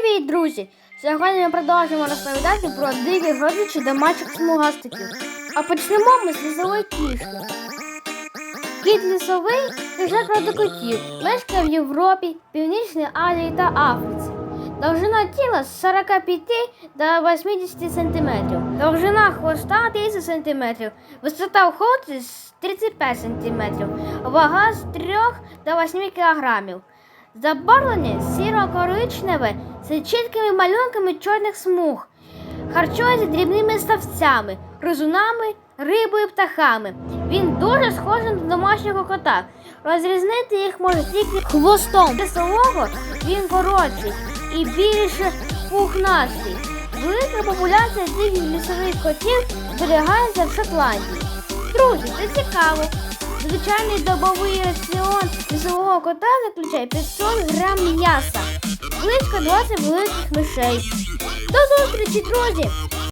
Привіт, друзі! Сьогодні ми продовжуємо розповідати про диких родичів домашніх смугастиків. А почнемо ми з лісової кішки. Кіт лісовий хижак роду котів, мешкає в Європі, Північній Азії та Африці. Довжина тіла з 45 до 80 см, довжина хвоста 30 см, висота в холці з 35 см, вага з 3 до 8 кг. Забарвлення сіро-коричневе з чіткими малюнками чорних смуг. Харчується дрібними ставцями, гризунами, рибою, птахами. Він дуже схожий на домашнього кота. Розрізнити їх може тільки хвостом. Лісового він коротший і більше пухнастий. Велика популяція диких лісових котів зберігається в Шотландії. Друзі, це цікаво. Звичайний добовий раціон лісового кота заключає 500 грам м'яса, близько 20 великих мишей. До зустрічі, друзі!